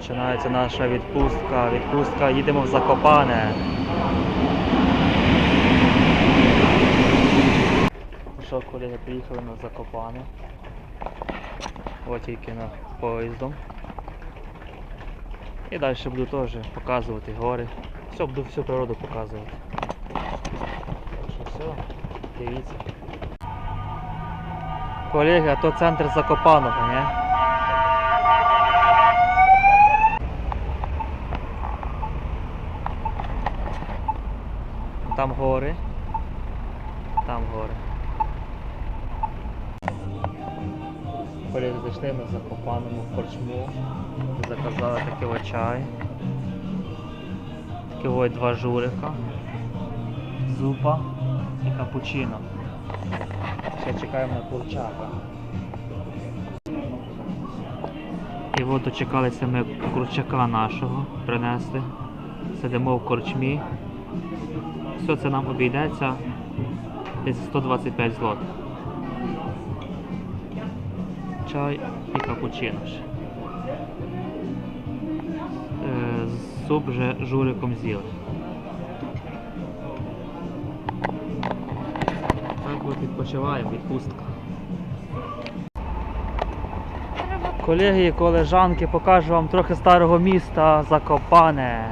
Починається наша відпустка. Відпустка, їдемо в Закопане. Ну Що, колеги, приїхали на Закопане. Ось тільки на поїздом. І далі буду теж показувати гори. Все, буду всю природу показувати. Що все, дивіться. Колеги, а то центр Закопаного, не? Там гори. Там гори. Колеги, зайшли ми в Закопаному корчму. Заказали такий чай. Такі ось два журика. Зупа і капучино. Ще чекаємо на курчака. І от дочекалися ми курчака нашого принесли. Сидимо в корчмі. Все це нам обійдеться десь 125 злотих. Чай і капучино. Е, Суп вже журиком з'їли. Так от відпочиваємо, відпустка. Колеги і колежанки, покажу вам трохи старого міста Закопане.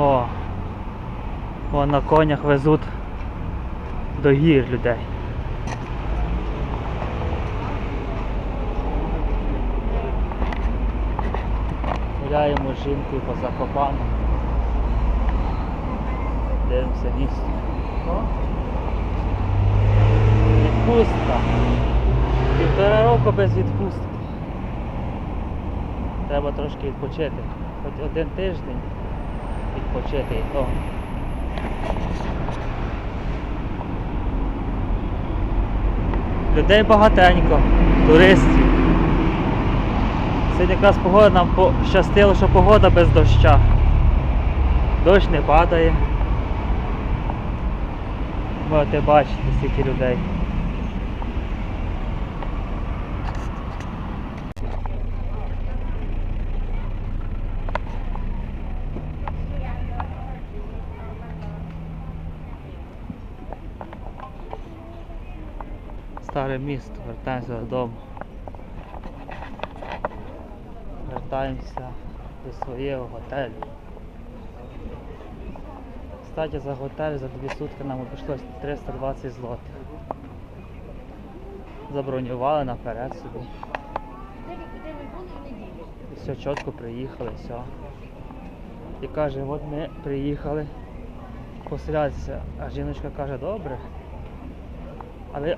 О, о, на конях везуть до гір людей. Гуляємо з жінкою по Закопану. Дивимося місто. Відпустка. Півтора року без відпустки. Треба трошки відпочити. Хоч один тиждень відпочити і то. Людей багатенько, туристів. Сьогодні якраз погода нам пощастило, що погода без доща. Дощ не падає. Можете бачити скільки людей. Старе місто, вертаємося додому. Вертаємося до свого готелю. Кстати, за готель за дві сутки нам обійшлось 320 злотих. Забронювали наперед собі. І все чітко приїхали, все. І каже, от ми приїхали поселятися. А жіночка каже, добре. Але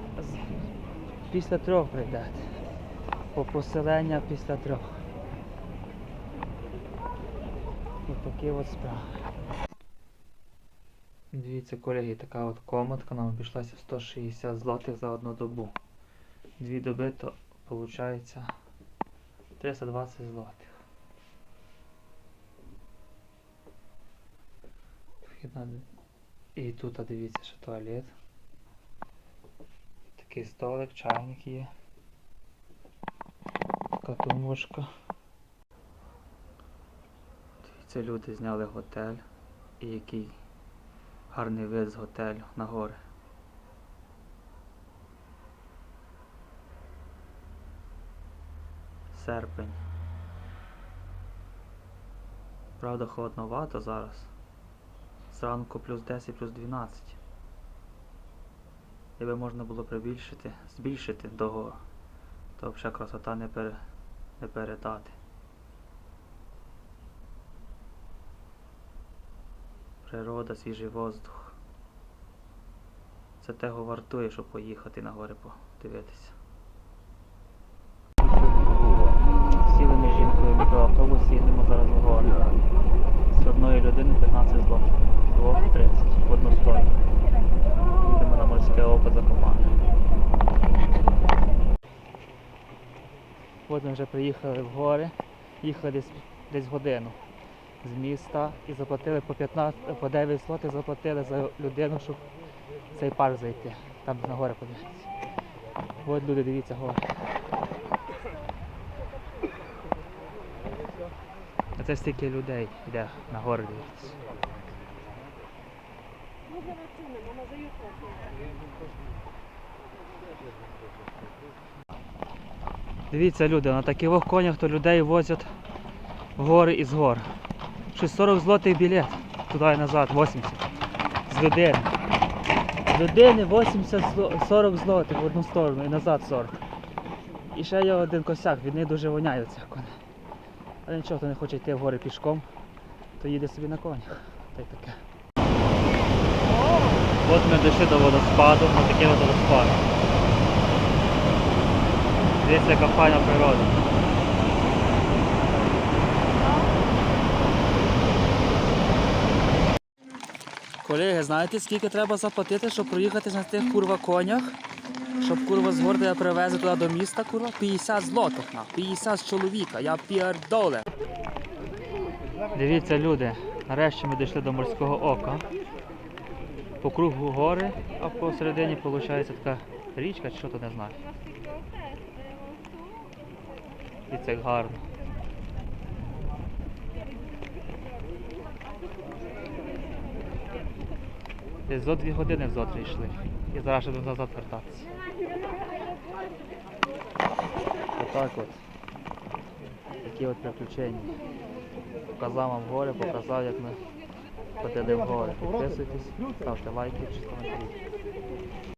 після трьох прийдете. По поселення після трьох. Ось такі от справи. Дивіться, колеги, така от комнатка нам обійшлася 160 злотих за одну добу. Дві доби то виходить 320 злотих. І тут дивіться, що туалет. Такий столик, чайник є. Така тумбочка. Дивіться, люди зняли готель. І який гарний вид з готелю на гори. Серпень. Правда, холодновато зараз. Зранку плюс 10, плюс 12. Якби можна було прибільшити, збільшити дого, то взагалі красота не, пере, не передати. Природа, свіжий воздух. Це того вартує, щоб поїхати на гори подивитися. Сіли ми з жінкою в мікроавтобус, їдемо зараз в гори. З одної людини 15 злотих, з двох 30 в одну сторону. Їдемо на морське око Закопане. От ми вже приїхали в гори, їхали десь, десь годину з міста і заплатили по 15, по 9 злотих заплатили за людину, щоб цей парк зайти, там на гори подивитися. От люди, дивіться, гори. А це стільки людей йде на гори дивитися. Дивіться, люди, на таких конях то людей возять гори і з гор. Щось 40 злотих білет туди і назад, 80. З людини. З людини 80 40 злотих в одну сторону і назад 40. І ще є один косяк, від них дуже воняють цих. Але нічого, хто не хоче йти в гори пішком, то їде собі на конях. Та й таке. От ми дійшли до водоспаду, на такий водоспад. Дивіться, яка файна природа. Колеги, знаєте, скільки треба заплатити, щоб проїхати на тих курва конях? Щоб курва з города я привезли туди до міста, курва, 50 злотих на 50 з чоловіка, я піардоле. Дивіться, люди, нарешті ми дійшли до морського ока. По кругу гори, а посередині виходить така річка, чи що то не знаю. І це гарно. Десь зо дві години зо три йшли. І зараз ще назад вертатися. Отак от. Такі от приключення. Показав вам гори, показав, як ми ходили в гори. Підписуйтесь, ставте лайки, чи коментарі.